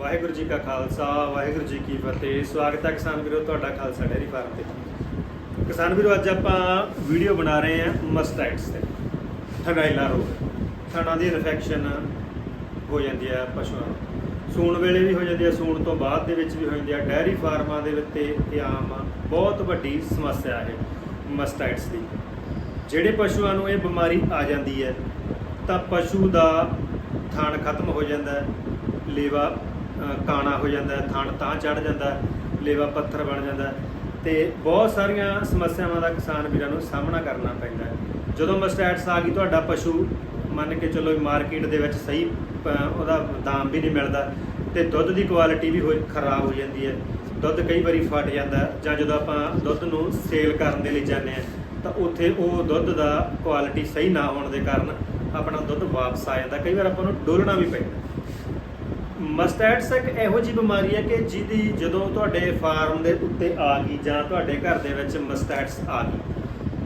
ਵਾਹਿਗੁਰੂ ਜੀ ਕਾ ਖਾਲਸਾ, ਵਾਹਿਗੁਰੂ ਜੀ ਕੀ ਫਤਿਹ। ਸਵਾਗਤ ਹੈ ਕਿਸਾਨ ਵੀਰੋ, ਤੁਹਾਡਾ ਖਾਲਸਾ ਡੇਅਰੀ ਫਾਰਮ ਤੇ। ਕਿਸਾਨ ਵੀਰੋ, ਅੱਜ ਆਪਾਂ ਵੀਡੀਓ ਬਣਾ ਰਹੇ ਹਾਂ ਮਸਟਾਈਟਸ ਤੇ। ਥਗਾਈਲਾ ਰੋਗ। ਥਣਾ ਦੀ ਇਨਫੈਕਸ਼ਨ ਹੋ ਜਾਂਦੀ ਹੈ ਪਸ਼ੂਆਂ ਨੂੰ। ਸੂਣ ਵੇਲੇ ਵੀ ਹੋ ਜਾਂਦੀ ਹੈ, ਸੂਣ ਤੋਂ ਬਾਅਦ ਦੇ ਵਿੱਚ ਵੀ ਹੋ ਜਾਂਦੀ ਹੈ। ਡੈਰੀ ਫਾਰਮਾਂ ਦੇ ਵਿੱਚ ਇਹ ਆਮ ਬਹੁਤ ਵੱਡੀ ਸਮੱਸਿਆ ਹੈ ਮਸਟਾਈਟਸ ਦੀ। ਜਿਹੜੇ ਪਸ਼ੂਆਂ ਨੂੰ ਇਹ ਬਿਮਾਰੀ ਆ ਜਾਂਦੀ ਹੈ, ਤਾਂ ਪਸ਼ੂ ਦਾ ਥਣ ਖਤਮ ਹੋ ਜਾਂਦਾ ਹੈ, ਲੇਵਾ ਕਾਣਾ ਹੋ ਜਾਂਦਾ ਹੈ ਥਣ ਤਾਂ ਚੜ ਜਾਂਦਾ, ਲੇਵਾ ਪੱਥਰ ਬਣ ਜਾਂਦਾ। ਹੈ ਤੇ ਬਹੁਤ ਸਾਰੀਆਂ ਸਮੱਸਿਆਵਾਂ ਦਾ ਕਿਸਾਨ ਵੀਰਾਂ ਨੂੰ ਸਾਹਮਣਾ ਕਰਨਾ ਪੈਂਦਾ ਜਦੋਂ ਮਸਟੈਟਸ ਆ ਗਈ, ਤੁਹਾਡਾ ਪਸ਼ੂ ਮੰਨ ਕੇ ਚੱਲੋ ਮਾਰਕੀਟ ਦੇ ਵਿੱਚ ਸਹੀ ਉਹਦਾ ਦਾਮ ਵੀ ਨਹੀਂ ਮਿਲਦਾ, ਤੇ ਦੁੱਧ ਦੀ ਕੁਆਲਿਟੀ ਵੀ ਹੋਈ ਖਰਾਬ ਹੋ ਜਾਂਦੀ ਹੈ। ਦੁੱਧ ਕਈ ਵਾਰੀ ਫਟ ਜਾਂਦਾ, ਜਾਂ ਜਦੋਂ ਆਪਾਂ ਦੁੱਧ ਨੂੰ ਸੇਲ ਕਰਨ ਦੇ ਲਈ ਜਾਂਦੇ ਆ ਤਾਂ ਉੱਥੇ ਉਹ ਦੁੱਧ ਦਾ ਕੁਆਲਿਟੀ ਸਹੀ ਨਾ ਹੋਣ ਦੇ ਕਾਰਨ ਆਪਣਾ ਦੁੱਧ ਵਾਪਸ ਆ ਜਾਂਦਾ। ਕਈ ਵਾਰ ਆਪਾਂ ਨੂੰ ਡੋਲਣਾ ਵੀ ਪੈਂਦਾ। ਮਸਟੈਟਸ ਇੱਕ ਇਹੋ ਜਿਹੀ ਬਿਮਾਰੀ ਹੈ ਕਿ ਜਿਹਦੀ ਜਦੋਂ ਤੁਹਾਡੇ ਫਾਰਮ ਦੇ ਉੱਤੇ ਆ ਗਈ ਜਾਂ ਤੁਹਾਡੇ ਘਰ ਦੇ ਵਿੱਚ ਮਸਟੈਟਸ ਆ ਗਈ,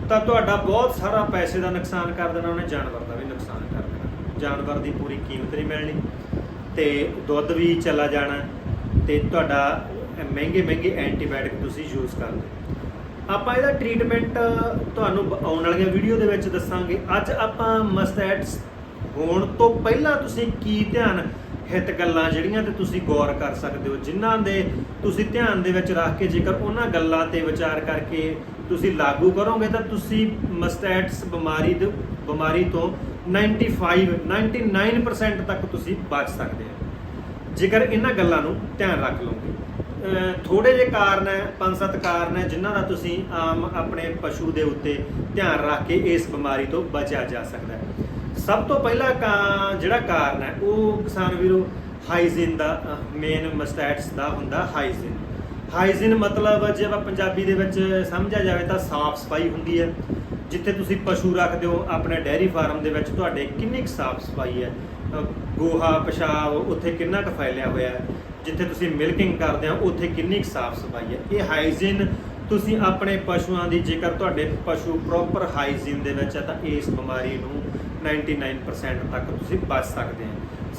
ਤਾਂ ਤੁਹਾਡਾ ਬਹੁਤ ਸਾਰਾ ਪੈਸੇ ਦਾ ਨੁਕਸਾਨ ਕਰ ਦੇਣਾ, ਉਹਨੇ ਜਾਨਵਰ ਦਾ ਵੀ ਨੁਕਸਾਨ ਕਰ ਦੇਣਾ। ਜਾਨਵਰ ਦੀ ਪੂਰੀ ਕੀਮਤ ਨਹੀਂ ਮਿਲਣੀ ਤੇ ਦੁੱਧ ਵੀ ਚਲਾ ਜਾਣਾ ਤੇ ਤੁਹਾਡਾ ਮਹਿੰਗੇ ਮਹਿੰਗੇ ਐਂਟੀਬਾਇਓਟਿਕ ਤੁਸੀਂ ਯੂਜ਼ ਕਰਦੇ ਆਪਾਂ ਇਹਦਾ ਟ੍ਰੀਟਮੈਂਟ ਤੁਹਾਨੂੰ ਆਉਣ ਵਾਲੀਆਂ ਵੀਡੀਓ ਦੇ ਵਿੱਚ ਦੱਸਾਂਗੇ। ਅੱਜ ਆਪਾਂ ਮਸਟੈਟਸ ਹੋਣ ਤੋਂ ਪਹਿਲਾਂ ਤੁਸੀਂ ਕੀ ਧਿਆਨ ਹਿੱਤ ਗੱਲਾਂ ਜਿਹੜੀਆਂ ਤੇ ਤੁਸੀਂ ਗੌਰ ਕਰ ਸਕਦੇ ਹੋ। ਜਿਨ੍ਹਾਂ ਦੇ ਤੁਸੀਂ ਧਿਆਨ ਦੇ ਵਿੱਚ ਰੱਖ ਕੇ ਜੇਕਰ ਉਹਨਾਂ ਗੱਲਾਂ ਤੇ ਵਿਚਾਰ ਕਰਕੇ ਤੁਸੀਂ ਲਾਗੂ ਕਰੋਗੇ ਤਾਂ ਤੁਸੀਂ ਮਸਟੈਟਸ ਬਿਮਾਰੀ ਦੇ ਬਿਮਾਰੀ ਤੋਂ 95 99% ਤੱਕ ਤੁਸੀਂ ਬਚ ਸਕਦੇ ਹੋ। ਜੇਕਰ ਇਹਨਾਂ ਗੱਲਾਂ ਨੂੰ ਧਿਆਨ ਰੱਖ ਲਓਗੇ। ਅਹ ਥੋੜੇ ਜਿਹੇ ਕਾਰਨ ਹੈ, ਪੰਜ ਸੱਤ ਕਾਰਨ ਹੈ ਜਿਨ੍ਹਾਂ ਦਾ ਤੁਸੀਂ ਆਮ ਆਪਣੇ ਪਸ਼ੂ ਦੇ ਉੱਤੇ ਧਿਆਨ ਰੱਖ ਕੇ ਇਸ ਬਿਮਾਰੀ ਤੋਂ ਬਚਿਆ ਜਾ ਸਕਦਾ ਹੈ। ਸਭ ਤੋਂ ਪਹਿਲਾ ਕਾ- ਜਿਹੜਾ ਕਾਰਨ ਹੈ, ਉਹ ਕਿਸਾਨ ਵੀਰੋ ਹਾਈਜੀਨ ਦਾ ਮੇਨ ਮਸਟੈਟਸ ਦਾ ਹੁੰਦਾ ਹਾਈਜੀਨ ਹਾਈਜੀਨ ਮਤਲਬ ਜੇ ਆਪਾਂ ਪੰਜਾਬੀ ਦੇ ਵਿੱਚ ਸਮਝਿਆ ਜਾਵੇ ਤਾਂ ਸਾਫ਼ ਸਫ਼ਾਈ ਹੁੰਦੀ ਹੈ। ਜਿੱਥੇ ਤੁਸੀਂ ਪਸ਼ੂ ਰੱਖਦੇ ਹੋ, ਆਪਣੇ ਡੈਰੀ ਫਾਰਮ ਦੇ ਵਿੱਚ ਤੁਹਾਡੇ ਕਿੰਨੀ ਕੁ ਸਾਫ਼ ਸਫ਼ਾਈ ਹੈ। ਗੋਹਾ, ਪਿਸ਼ਾਬ, ਉੱਥੇ ਕਿੰਨਾ ਕੁ ਫੈਲਿਆ ਹੋਇਆ ਹੈ। ਜਿੱਥੇ ਤੁਸੀਂ ਮਿਲਕਿੰਗ ਕਰਦੇ ਹੋ, ਉੱਥੇ ਕਿੰਨੀ ਕੁ ਸਾਫ਼ ਸਫ਼ਾਈ ਹੈ। ਇਹ ਹਾਈਜੀਨ ਤੁਸੀਂ ਆਪਣੇ ਪਸ਼ੂਆਂ ਦੀ ਜੇਕਰ ਤੁਹਾਡੇ ਪਸ਼ੂ ਪ੍ਰੋਪਰ ਹਾਈਜੀਨ ਦੇ ਵਿੱਚ ਹੈ, ਤਾਂ ਇਸ ਬਿਮਾਰੀ ਨੂੰ 99% ਤੱਕ ਤੁਸੀਂ ਬਚ ਸਕਦੇ ਹੋ।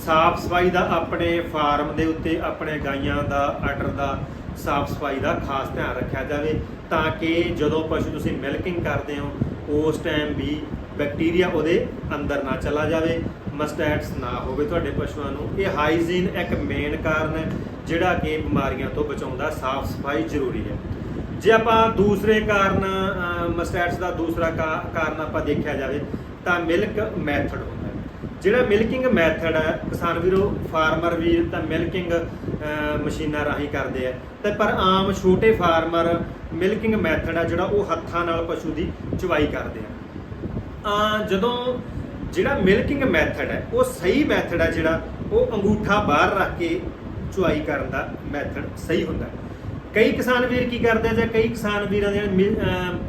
ਸਾਫ਼ ਸਫ਼ਾਈ ਦਾ ਆਪਣੇ ਫਾਰਮ ਦੇ ਉੱਤੇ, ਆਪਣੇ ਗਾਈਆਂ ਦਾ ਆਰਡਰ ਦਾ ਸਾਫ਼ ਸਫ਼ਾਈ ਦਾ ਖਾਸ ਧਿਆਨ ਰੱਖਿਆ ਜਾਵੇ ਤਾਂ ਕਿ ਜਦੋਂ ਪਸ਼ੂ ਤੁਸੀਂ ਮਿਲਕਿੰਗ ਕਰਦੇ ਹੋ, ਉਸ ਟਾਈਮ ਵੀ ਬੈਕਟੀਰੀਆ ਉਹਦੇ ਅੰਦਰ ਨਾ ਚਲਾ ਜਾਵੇ, ਮਸਟੈਟਸ ਨਾ ਹੋਵੇ ਤੁਹਾਡੇ ਪਸ਼ੂਆਂ ਨੂੰ। ਇਹ ਹਾਈਜੀਨ ਇੱਕ ਮੇਨ ਕਾਰਨ ਹੈ, ਜਿਹੜਾ ਕਿ ਬਿਮਾਰੀਆਂ ਤੋਂ ਬਚਾਉਂਦਾ ਸਾਫ਼ ਸਫ਼ਾਈ ਜ਼ਰੂਰੀ ਹੈ। ਜੇ ਆਪਾਂ ਦੂਸਰੇ ਕਾਰਨ ਮਸਟੈਟਸ ਦਾ ਦੂਸਰਾ ਕਾ- ਕਾਰਨ ਆਪਾਂ ਦੇਖਿਆ ਜਾਵੇ ਤਾਂ ਮਿਲਕ ਮੈਥਡ ਹੁੰਦਾ ਜਿਹੜਾ ਮਿਲਕਿੰਗ ਮੈਥਡ ਹੈ, ਕਿਸਾਨ ਵੀਰੋ ਫਾਰਮਰ ਵੀਰ ਤਾਂ ਮਿਲਕਿੰਗ ਮਸ਼ੀਨਾਂ ਰਾਹੀਂ ਕਰਦੇ ਆ। ਤੇ ਪਰ ਆਮ ਛੋਟੇ ਫਾਰਮਰ ਮਿਲਕਿੰਗ ਮੈਥਡ ਹੈ ਜਿਹੜਾ ਉਹ ਹੱਥਾਂ ਨਾਲ ਪਸ਼ੂ ਦੀ ਚਵਾਈ ਕਰਦੇ ਆ। ਆ ਜਦੋਂ ਜਿਹੜਾ ਮਿਲਕਿੰਗ ਮੈਥਡ ਹੈ, ਉਹ ਸਹੀ ਮੈਥਡ ਹੈ ਜਿਹੜਾ, ਉਹ ਅੰਗੂਠਾ ਬਾਹਰ ਰੱਖ ਕੇ ਚੁਆਈ ਕਰਨ ਦਾ ਮੈਥਡ ਸਹੀ ਹੁੰਦਾ ਹੈ। ਕਈ ਕਿਸਾਨ ਵੀਰ ਕੀ ਕਰਦੇ ਆ ਜਾਂ ਕਈ ਕਿਸਾਨ ਵੀਰਾਂ ਦੇ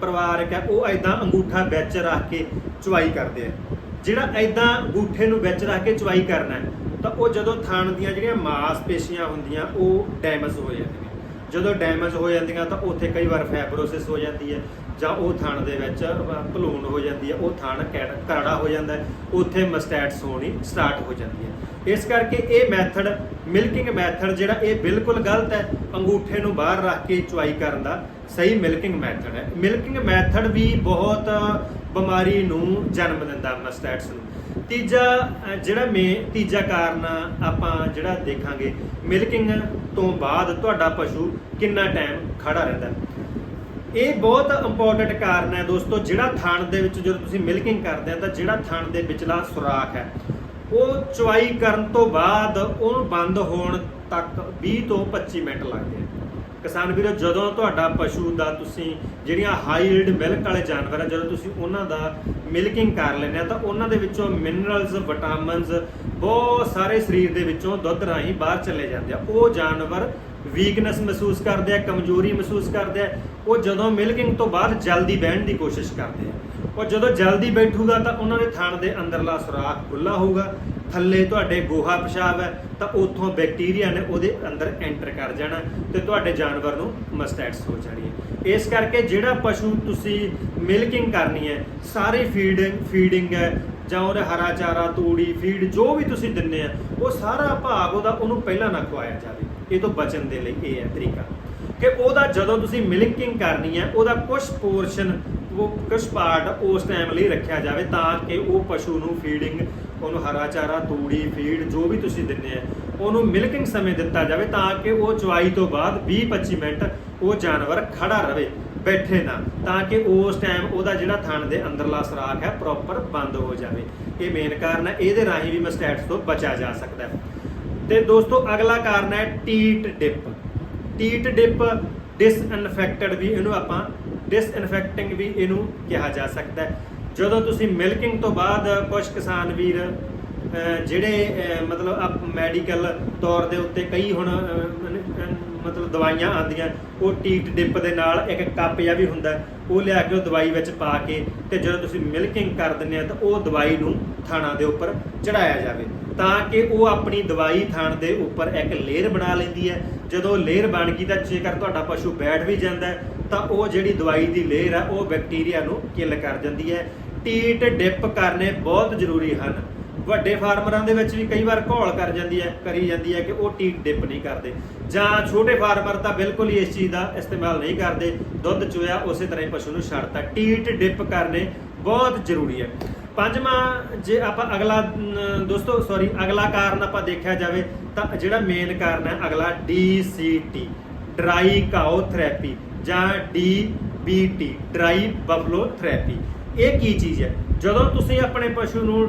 ਪਰਿਵਾਰਕ ਹੈ, ਉਹ ਐਦਾਂ ਅੰਗੂਠਾ ਵਿੱਚ ਰੱਖ ਕੇ ਚੁਆਈ ਕਰਦੇ ਆ। ਜਿਹੜਾ ਐਦਾਂ ਅੰਗੂਠੇ ਨੂੰ ਵਿੱਚ ਰੱਖ ਕੇ ਚੁਆਈ ਕਰਨਾ ਤਾਂ ਉਹ ਜਦੋਂ ਥਣ ਦੀਆਂ ਜਿਹੜੀਆਂ ਮਾਸਪੇਸ਼ੀਆਂ ਹੁੰਦੀਆਂ, ਉਹ ਡੈਮੇਜ ਹੋ ਜਾਂਦੀਆਂ। ਜਦੋਂ ਡੈਮੇਜ ਹੋ ਜਾਂਦੀਆਂ, ਤਾਂ ਉੱਥੇ ਕਈ ਵਾਰ ਫਾਈਬਰੋਸਿਸ ਹੋ ਜਾਂਦੀ ਹੈ ਜਾਂ ਉਹ ਥਣ ਦੇ ਵਿੱਚ ਭਲੂਣ ਹੋ ਜਾਂਦੀ ਹੈ, ਉਹ ਥਣ ਕੈੜ- ਕਰੜਾ ਹੋ ਜਾਂਦਾ ਉੱਥੇ ਮਸਟੈਟਸ ਹੋਣੀ ਸਟਾਰਟ ਹੋ ਜਾਂਦੀ ਹੈ। ਇਸ ਕਰਕੇ ਇਹ ਮੈਥਡ, ਮਿਲਕਿੰਗ ਮੈਥਡ ਜਿਹੜਾ, ਇਹ ਬਿਲਕੁਲ ਗਲਤ ਹੈ। ਅੰਗੂਠੇ ਨੂੰ ਬਾਹਰ ਰੱਖ ਕੇ ਚੁਆਈ ਕਰਨ ਦਾ ਸਹੀ ਮਿਲਕਿੰਗ ਮੈਥਡ ਹੈ। ਮਿਲਕਿੰਗ ਮੈਥਡ ਵੀ ਬਹੁਤ ਬਿਮਾਰੀ ਨੂੰ ਜਨਮ ਦਿੰਦਾ ਮਸਟੈਟਸ ਨੂੰ। ਤੀਜਾ ਜਿਹੜਾ ਮੇ ਤੀਜਾ ਕਾਰਨ ਆਪਾਂ ਜਿਹੜਾ ਦੇਖਾਂਗੇ, ਮਿਲਕਿੰਗ ਤੋਂ ਬਾਅਦ ਤੁਹਾਡਾ ਪਸ਼ੂ ਕਿੰਨਾ ਟਾਈਮ ਖੜਾ ਰਹਿੰਦਾ ਇਹ ਬਹੁਤ ਇੰਪੋਰਟੈਂਟ ਕਾਰਨ ਹੈ ਦੋਸਤੋ, ਜਿਹੜਾ ਥਣ ਦੇ ਵਿੱਚ ਜਦੋਂ ਤੁਸੀਂ ਮਿਲਕਿੰਗ ਕਰਦੇ ਆ ਤਾਂ ਜਿਹੜਾ ਥਣ ਦੇ ਵਿਚਲਾ ਸੁਰਾਖ ਹੈ, ਉਹ ਚੁਆਈ ਕਰਨ ਤੋਂ ਬਾਅਦ ਉਹਨੂੰ ਬੰਦ ਹੋਣ ਤੱਕ 20 ਤੋਂ 25 ਮਿੰਟ ਲੱਗਦੇ ਆ। ਕਿਸਾਨ ਵੀਰੋ, ਜਦੋਂ ਤੁਹਾਡਾ ਪਸ਼ੂ ਦਾ ਤੁਸੀਂ ਜਿਹੜੀਆਂ ਹਾਈ ਈਲਡ ਮਿਲਕ ਵਾਲੇ ਜਾਨਵਰ ਆ, ਜਦੋਂ ਤੁਸੀਂ ਉਹਨਾਂ ਦਾ ਮਿਲਕਿੰਗ ਕਰ ਲੈਂਦੇ ਆ, ਤਾਂ ਉਹਨਾਂ ਦੇ ਵਿੱਚੋਂ ਮਿਨਰਲਸ ਵਿਟਾਮਿਨਸ ਬਹੁਤ ਸਾਰੇ ਸਰੀਰ ਦੇ ਵਿੱਚੋਂ ਦੁੱਧ ਰਾਹੀਂ ਬਾਹਰ ਚਲੇ ਜਾਂਦੇ ਆ। ਉਹ ਜਾਨਵਰ ਵੀਕਨੈਸ ਮਹਿਸੂਸ ਕਰਦੇ ਆ, ਕਮਜ਼ੋਰੀ ਮਹਿਸੂਸ ਕਰਦੇ ਆ, ਉਹ ਜਦੋਂ ਮਿਲਕਿੰਗ ਤੋਂ ਬਾਅਦ ਜਲਦੀ ਬਹਿਣ ਦੀ ਕੋਸ਼ਿਸ਼ ਕਰਦੇ ਆ। ਉਹ ਜਦੋਂ ਜਲਦੀ ਬੈਠੂਗਾ ਤਾਂ ਉਹਨਾਂ ਦੇ ਥਣ ਦੇ ਅੰਦਰਲਾ ਸੁਰਾਖ ਖੁੱਲਾ ਹੋਊਗਾ। ਥੱਲੇ ਤੁਹਾਡੇ ਗੋਹਾ ਪਿਸ਼ਾਬ ਹੈ, ਤਾਂ ਉੱਥੋਂ ਬੈਕਟੀਰੀਆ ਨੇ ਉਹਦੇ ਅੰਦਰ ਐਂਟਰ ਕਰ ਜਾਣਾ ਤੇ ਤੁਹਾਡੇ ਜਾਨਵਰ ਨੂੰ ਮਸਟੈਟਸ ਹੋ ਜਾਣੀ ਹੈ। ਇਸ ਕਰਕੇ ਜਿਹੜਾ ਪਸ਼ੂ ਤੁਸੀਂ ਮਿਲਕਿੰਗ ਕਰਨੀ ਹੈ, ਸਾਰੀ ਫੀਡਿੰਗ ਫੀਡਿੰਗ ਹੈ, ਜਾਂ ਉਹਦੇ ਹਰਾ ਚਾਰਾ, ਤੂੜੀ ਫੀਡ ਜੋ ਵੀ ਤੁਸੀਂ ਦਿੰਨੇ ਆ, ਉਹ ਸਾਰਾ ਭਾਗ ਉਹਦਾ ਉਹਨੂੰ ਪਹਿਲਾਂ ਨਾ ਖਵਾਇਆ ਜਾਵੇ। ਇਹ ਤੋਂ ਬਚਣ ਦੇ ਲਈ ਇਹ ਹੈ ਤਰੀਕਾ। ਕਿ ਉਹਦਾ ਜਦੋਂ ਤੁਸੀਂ ਮਿਲਕਿੰਗ ਕਰਨੀ ਹੈ, ਉਹਦਾ ਕੁਝ ਪੋਰਸ਼ਨ ਉਹ ਕੁਝ ਪਾਰਟ ਉਸ ਟਾਈਮ ਲਈ ਰੱਖਿਆ ਜਾਵੇ ਤਾਂ ਕਿ ਉਹ ਪਸ਼ੂ ਨੂੰ ਫੀਡਿੰਗ ਉਹਨੂੰ ਹਰਾ ਚਾਰਾ, ਤੂੜੀ ਫੀਡ ਜੋ ਵੀ ਤੁਸੀਂ ਦਿੰਦੇ ਆ, ਉਹਨੂੰ ਮਿਲਕਿੰਗ ਸਮੇਂ ਦਿੱਤਾ ਜਾਵੇ ਤਾਂ ਕਿ ਉਹ ਚੁਆਈ ਤੋਂ ਬਾਅਦ 20-25 ਮਿੰਟ ਉਹ ਜਾਨਵਰ ਖੜਾ ਰਵੇ ਬੈਠੇ ਨਾ, ਤਾਂ ਕਿ ਉਸ ਟਾਈਮ ਉਹਦਾ ਜਿਹੜਾ ਥਣ ਦੇ ਅੰਦਰਲਾ ਸੁਰਾਖ ਹੈ ਪ੍ਰੋਪਰ ਬੰਦ ਹੋ ਜਾਵੇ। ਇਹ ਮੇਨ ਕਾਰਨ ਹੈ, ਇਹਦੇ ਰਾਹੀਂ ਵੀ ਮਸਟੈਟਸ ਤੋਂ ਬਚਿਆ ਜਾ ਸਕਦਾ। ਹੈ ਤੇ ਦੋਸਤੋ, ਅਗਲਾ ਕਾਰਨ ਹੈ ਟੀਟ ਡਿਪ। ਟੀਟ ਡਿਪ ਡਿਸਇਨਫੈਕਟਡ ਵੀ ਇਹਨੂੰ ਆਪਾਂ ਡਿਸਇਨਫੈਕਟਿੰਗ ਵੀ ਇਹਨੂੰ ਕਿਹਾ ਜਾ ਸਕਦਾ ਹੈ। ਜਦੋਂ ਤੁਸੀਂ ਮਿਲਕਿੰਗ ਤੋਂ ਬਾਅਦ ਕੁਝ ਕਿਸਾਨ ਵੀਰ ਜਿਹੜੇ ਮਤਲਬ ਆਪ ਮੈਡੀਕਲ ਤੌਰ ਦੇ ਉੱਤੇ ਕਈ ਹੁਣ ਮਤਲਬ ਦਵਾਈਆਂ ਆਉਂਦੀਆਂ, ਉਹ ਟੀਟ ਡਿਪ ਦੇ ਨਾਲ ਇੱਕ ਕੱਪ ਜਿਹਾ ਵੀ ਹੁੰਦਾ, ਉਹ ਲਿਆ ਕੇ ਉਹ ਦਵਾਈ ਵਿੱਚ ਪਾ ਕੇ ਤੇ ਜਦੋਂ ਤੁਸੀਂ ਮਿਲਕਿੰਗ ਕਰ ਦਿੰਦੇ ਆ ਤਾਂ ਉਹ ਦਵਾਈ ਨੂੰ ਥਾਣਾ ਦੇ ਉੱਪਰ ਚੜਾਇਆ ਜਾਵੇ। ਤਾਂ ਕਿ ਉਹ ਆਪਣੀ ਦਵਾਈ ਥਾਣ ਦੇ ਉੱਪਰ ਇੱਕ ਲੇਅਰ ਬਣਾ ਲੈਂਦੀ ਹੈ। ਜਦੋਂ ਲੇਅਰ ਬਣ ਗਈ ਤਾਂ ਜੇਕਰ ਤੁਹਾਡਾ ਪਸ਼ੂ ਬੈਠ ਵੀ ਜਾਂਦਾ ਤਾਂ ਉਹ ਜਿਹੜੀ ਦਵਾਈ ਦੀ ਲੇਅਰ ਆ, ਉਹ ਬੈਕਟੀਰੀਆ ਨੂੰ ਕਿਲ ਕਰ ਜਾਂਦੀ ਹੈ। ਟੀਟ ਡਿਪ ਕਰਨੇ ਬਹੁਤ ਜ਼ਰੂਰੀ ਹਨ। ਵੱਡੇ ਫਾਰਮਰਾਂ ਦੇ ਵਿੱਚ ਵੀ ਕਈ ਵਾਰ ਘੋਲ ਕਰ ਜਾਂਦੀ ਹੈ, ਕਰੀ ਜਾਂਦੀ ਹੈ ਕਿ ਉਹ ਟੀਟ ਡਿਪ ਨਹੀਂ ਕਰਦੇ। ਜਾਂ ਛੋਟੇ ਫਾਰਮਰ ਤਾਂ ਬਿਲਕੁਲ ਹੀ ਇਸ ਚੀਜ਼ ਦਾ ਇਸਤੇਮਾਲ ਨਹੀਂ ਕਰਦੇ। ਦੁੱਧ ਚੋਇਆ ਉਸੇ ਤਰ੍ਹਾਂ ਹੀ ਪਸ਼ੂ ਨੂੰ ਛੱਡਤਾ। ਟੀਟ ਡਿਪ ਕਰਨੇ ਬਹੁਤ ਜ਼ਰੂਰੀ ਹੈ। ਪੰਜਵਾਂ, ਜੇ ਆਪਾਂ ਅਗਲਾ ਦੋਸਤੋ ਸੌਰੀ ਅਗਲਾ ਕਾਰਨ ਆਪਾਂ ਦੇਖਿਆ ਜਾਵੇ ਤਾਂ ਜਿਹੜਾ ਮੇਨ ਕਾਰਨ ਹੈ, ਅਗਲਾ DCT ਡਰਾਈ ਕਾਓ ਥੈਰੇਪੀ ਜਾਂ DBT ਡਰਾਈ ਬਫਲੋ ਥੈਰੇਪੀ ਇਹ ਕੀ ਚੀਜ਼ ਹੈ? ਜਦੋਂ ਤੁਸੀਂ ਆਪਣੇ ਪਸ਼ੂ ਨੂੰ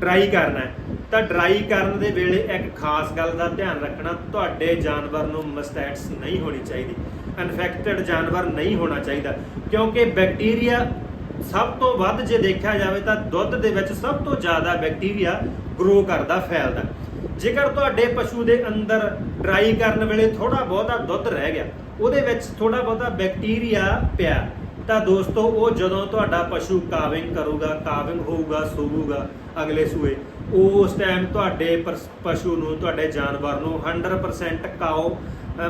ਡਰਾਈ ਕਰਨਾ ਹੈ, ਤਾਂ ਡਰਾਈ ਕਰਨ ਦੇ ਵੇਲੇ ਇੱਕ ਖਾਸ ਗੱਲ ਦਾ ਧਿਆਨ ਰੱਖਣਾ, ਤੁਹਾਡੇ ਜਾਨਵਰ ਨੂੰ ਮਸਟੈਟਸ ਨਹੀਂ ਹੋਣੀ ਚਾਹੀਦੀ। ਇਨਫੈਕਟਡ ਜਾਨਵਰ ਨਹੀਂ ਹੋਣਾ ਚਾਹੀਦਾ, ਕਿਉਂਕਿ ਬੈਕਟੀਰੀਆ ਸਭ ਤੋਂ ਵੱਧ ਜੇ ਦੇਖਿਆ ਜਾਵੇ ਤਾਂ ਦੁੱਧ ਦੇ ਵਿੱਚ ਸਭ ਤੋਂ ਜ਼ਿਆਦਾ ਬੈਕਟੀਰੀਆ ਗਰੋ ਕਰਦਾ, ਫੈਲਦਾ। ਜੇਕਰ ਤੁਹਾਡੇ ਪਸ਼ੂ ਦੇ ਅੰਦਰ ਡਰਾਈ ਕਰਨ ਵੇਲੇ ਥੋੜਾ ਬਹੁਤਾ ਦੁੱਧ ਰਹਿ ਗਿਆ, ਉਹਦੇ ਵਿੱਚ ਥੋੜਾ ਬਹੁਤਾ ਬੈਕਟੀਰੀਆ ਪਿਆ, ਤਾਂ ਦੋਸਤੋ ਉਹ ਜਦੋਂ ਤੁਹਾਡਾ ਪਸ਼ੂ ਕਾਵਿੰਗ ਕਰੂਗਾ, ਕਾਵਿੰਗ ਹੋਊਗਾ, ਸੂਊਗਾ ਅਗਲੇ ਸੂਏ ਉਸ ਟਾਈਮ ਤੁਹਾਡੇ ਪਰਸ- ਪਸ਼ੂ ਨੂੰ, ਤੁਹਾਡੇ ਜਾਨਵਰ ਨੂੰ 100% ਕਾਓ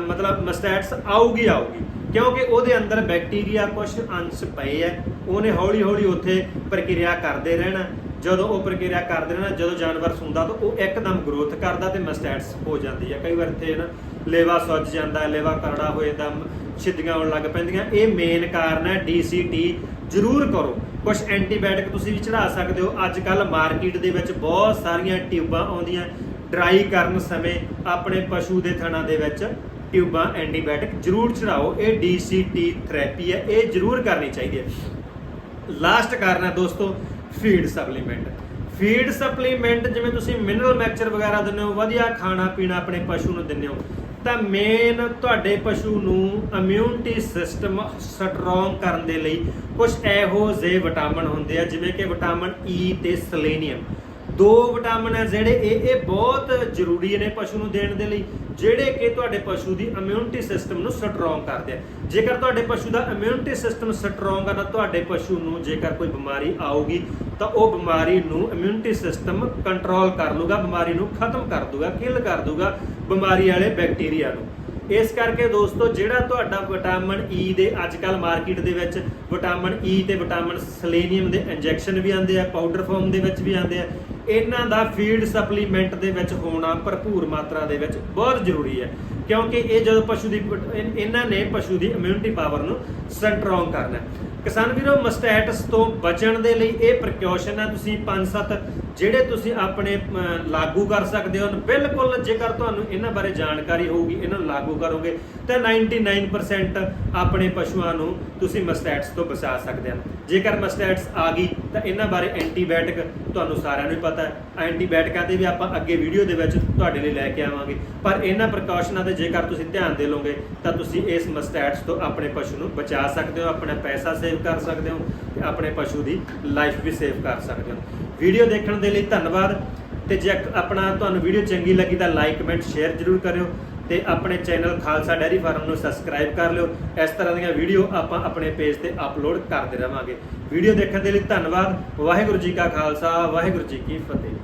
ਮਤਲਬ ਮਸਟੈਟਸ ਆਊਗੀ ਆਊਗੀ। ਕਿਉਂਕਿ ਉਹਦੇ ਅੰਦਰ ਬੈਕਟੀਰੀਆ ਕੁਝ ਅੰਸ਼ ਪਏ ਐ। ਉਹਨੇ ਹੌਲੀ ਹੌਲੀ ਉੱਥੇ ਪ੍ਰਕਿਰਿਆ ਕਰਦੇ ਰਹਿਣਾ। ਜਦੋਂ ਉਹ ਪ੍ਰਕਿਰਿਆ ਕਰਦੇ ਰਹਿਣਾ, ਜਦੋਂ ਜਾਨਵਰ ਸੁੰਦਾ ਤਾਂ ਉਹ ਇੱਕਦਮ ਗਰੋਥ ਕਰਦਾ ਤੇ ਮਸਟੈਟਸ ਹੋ ਜਾਂਦੀ ਹੈ ਕਈ ਵਾਰ ਇੱਥੇ ਨਾ ਲੇਵਾ ਸੁੱਜ ਜਾਂਦਾ, ਲੇਵਾ ਕਰੜਾ ਹੋ ਜਾਂਦਾ, ਛਿੱਦੀਆਂ ਆਉਣ ਲੱਗ ਪੈਂਦੀਆਂ। ਇਹ ਮੇਨ ਕਾਰਨ ਹੈ DCT ਜ਼ਰੂਰ ਕਰੋ। ਕੁਝ ਐਂਟੀਬਾਇਓਟਿਕ ਤੁਸੀਂ ਵੀ ਚੜਾ ਸਕਦੇ ਹੋ। ਅੱਜ ਕੱਲ ਮਾਰਕੀਟ ਦੇ ਵਿੱਚ ਬਹੁਤ ਸਾਰੀਆਂ ਟਿਊਬਾਂ ਆਉਂਦੀਆਂ। ਡਰਾਈ ਕਰਨ ਸਮੇਂ ਆਪਣੇ ਪਸ਼ੂ ਦੇ ਥਣਾ ਦੇ ਵਿੱਚ ਟਿਊਬਾਂ ਐਂਟੀਬਾਇਓਟਿਕ ਜ਼ਰੂਰ ਚੜਾਓ ਇਹ DCT ਥੈਰੇਪੀ ਹੈ। ਇਹ ਜ਼ਰੂਰ ਕਰਨੀ ਚਾਹੀਦੀ ਹੈ। ਲਾਸਟ ਕਾਰਨ ਹੈ ਦੋਸਤੋ ਫੀਡ ਸਪਲੀਮੈਂਟ ਫੀਡ ਸਪਲੀਮੈਂਟ ਜਿਵੇਂ ਤੁਸੀਂ ਮਿਨਰਲ ਮੈਕਚਰ ਵਗੈਰਾ ਦਿੰਦੇ ਹੋ, ਵਧੀਆ ਖਾਣਾ ਪੀਣਾ ਆਪਣੇ ਪਸ਼ੂ ਨੂੰ ਦਿੰਦੇ ਹੋ। ਤਾਂ ਮੇਨ ਤੁਹਾਡੇ ਪਸ਼ੂ ਨੂੰ ਇਮਿਊਨਿਟੀ ਸਿਸਟਮ ਸਟਰੋਂਗ ਕਰਨ ਦੇ ਲਈ ਕੁਝ ਇਹੋ ਜਿਹੇ ਵਿਟਾਮਿਨ ਹੁੰਦੇ ਆ, ਜਿਵੇਂ ਕਿ ਵਿਟਾਮਿਨ ਈ e ਤੇ ਸੈਲੇਨੀਅਮ ਦੋ ਵਿਟਾਮਿਨ ਹੈ ਜਿਹੜੇ ਇਹ ਇਹ ਬਹੁਤ ਜ਼ਰੂਰੀ ਨੇ ਪਸ਼ੂ ਨੂੰ ਦੇਣ ਦੇ ਲਈ, ਜਿਹੜੇ ਕਿ ਤੁਹਾਡੇ ਪਸ਼ੂ ਦੀ ਇਮਿਊਨਿਟੀ ਸਿਸਟਮ ਨੂੰ ਸਟਰੋਂਗ ਕਰਦੇ ਆ। ਜੇਕਰ ਤੁਹਾਡੇ ਪਸ਼ੂ ਦਾ ਇਮਿਊਨਿਟੀ ਸਿਸਟਮ ਸਟਰੋਂਗ ਆ ਤਾਂ ਤੁਹਾਡੇ ਪਸ਼ੂ ਨੂੰ ਜੇਕਰ ਕੋਈ ਬਿਮਾਰੀ ਆਊਗੀ, ਤਾਂ ਉਹ ਬਿਮਾਰੀ ਨੂੰ ਇਮਿਊਨਿਟੀ ਸਿਸਟਮ ਕੰਟਰੋਲ ਕਰ ਲੂਗਾ, ਬਿਮਾਰੀ ਨੂੰ ਖਤਮ ਕਰ ਦੂਗਾ ਕਿਲ ਕਰ ਦੂਗਾ ਬਿਮਾਰੀ ਵਾਲੇ ਬੈਕਟੀਰੀਆ ਨੂੰ। ਇਸ ਕਰਕੇ ਦੋਸਤੋ, ਜਿਹੜਾ ਤੁਹਾਡਾ ਵਿਟਾਮਿਨ ਈ ਦੇ ਅੱਜ ਕੱਲ ਮਾਰਕੀਟ ਦੇ ਵਿੱਚ, ਵਿਟਾਮਿਨ ਈ ਤੇ ਵਿਟਾਮਿਨ ਸਲੇਨੀਅਮ ਦੇ ਇੰਜੈਕਸ਼ਨ ਵੀ ਆਉਂਦੇ ਆ ਪਾਊਡਰ ਫਾਰਮ ਦੇ ਵਿੱਚ ਵੀ ਆਉਂਦੇ ਆ ਇਹਨਾਂ ਦਾ ਫੀਡ ਸਪਲੀਮੈਂਟ ਦੇ ਵਿੱਚ ਹੋਣਾ ਭਰਪੂਰ ਮਾਤਰਾ ਦੇ ਵਿੱਚ ਬਹੁਤ ਜ਼ਰੂਰੀ ਹੈ, ਕਿਉਂਕਿ ਇਹ ਜਦੋਂ ਪਸ਼ੂ ਦੀ ਇਹਨਾਂ ਨੇ ਪਸ਼ੂ ਦੀ ਇਮਿਊਨਿਟੀ ਪਾਵਰ ਨੂੰ ਸਟਰੋਂਗ ਕਰਨਾ ਕਿਸਾਨ ਵੀਰੋ ਮਸਟੈਟਸ ਤੋਂ ਬਚਣ ਦੇ ਲਈ ਇਹ ਪ੍ਰੀਕਾਸ਼ਨ ਹੈ, ਤੁਸੀਂ 5-7 ਜਿਹੜੇ ਤੁਸੀਂ ਆਪਣੇ ਲਾਗੂ ਕਰ ਸਕਦੇ ਹੋ। ਬਿਲਕੁਲ ਜੇਕਰ ਤੁਹਾਨੂੰ ਇਹਨਾਂ ਬਾਰੇ ਜਾਣਕਾਰੀ ਹੋਊਗੀ, ਇਹਨਾਂ ਨੂੰ ਲਾਗੂ ਕਰੋਗੇ ਤਾਂ 99% ਆਪਣੇ ਪਸ਼ੂਆਂ ਨੂੰ ਤੁਸੀਂ ਮਸਟੈਟਸ ਤੋਂ ਬਚਾ ਸਕਦੇ ਹੋ। ਜੇਕਰ ਮਸਟੈਟਸ ਆ ਗਈ, ਤਾਂ ਇਹਨਾਂ ਬਾਰੇ ਐਂਟੀਬਾਇਓਟਿਕ ਤੁਹਾਨੂੰ ਸਾਰਿਆਂ ਨੂੰ ਹੀ ਪਤਾ ਹੈ। ਐਂਟੀਬਾਇਓਟਿਕਾਂ ਤੇ ਵੀ ਆਪਾਂ ਅੱਗੇ ਵੀਡੀਓ ਦੇ ਵਿੱਚ ਤੁਹਾਡੇ ਲਈ ਲੈ ਕੇ ਆਵਾਂਗੇ। ਪਰ ਇਹਨਾਂ ਪ੍ਰੀਕਾਸ਼ਨਾਂ ਤੇ ਜੇਕਰ ਤੁਸੀਂ ਧਿਆਨ ਦੇ ਲਓਗੇ, ਤਾਂ ਤੁਸੀਂ ਇਸ ਮਸਟੈਟਸ ਤੋਂ ਆਪਣੇ ਪਸ਼ੂ ਨੂੰ ਬਚਾ ਸਕਦੇ ਹੋ, ਆਪਣਾ ਪੈਸਾ ਸੇਵ ਕਰ ਸਕਦੇ ਹੋ ਤੇ ਆਪਣੇ ਪਸ਼ੂ ਦੀ ਲਾਈਫ ਵੀ ਸੇਵ ਕਰ ਸਕਦੇ ਹੋ। ਵੀਡੀਓ ਦੇਖਣ ਦੇ ਲਈ ਧੰਨਵਾਦ। ਤੇ ਜੇ ਆਪਣਾ ਤੁਹਾਨੂੰ ਵੀਡੀਓ ਚੰਗੀ ਲੱਗੀ ਤਾਂ ਲਾਈਕ ਕਮੈਂਟ ਸ਼ੇਅਰ ਜ਼ਰੂਰ ਕਰਿਓ। ਤੇ ਆਪਣੇ ਚੈਨਲ ਖਾਲਸਾ ਡੈਰੀ ਫਾਰਮ ਨੂੰ ਸਬਸਕ੍ਰਾਈਬ ਕਰ ਲਿਓ। ਇਸ ਤਰ੍ਹਾਂ ਦੀਆਂ ਵੀਡੀਓ ਆਪਾਂ ਆਪਣੇ ਪੇਜ ਤੇ ਅਪਲੋਡ ਕਰਦੇ ਰਵਾਂਗੇ। ਵੀਡੀਓ ਦੇਖਣ ਦੇ ਲਈ ਧੰਨਵਾਦ। ਵਾਹਿਗੁਰੂ ਜੀ ਕਾ ਖਾਲਸਾ, ਵਾਹਿਗੁਰੂ ਜੀ ਕੀ ਫਤਿਹ।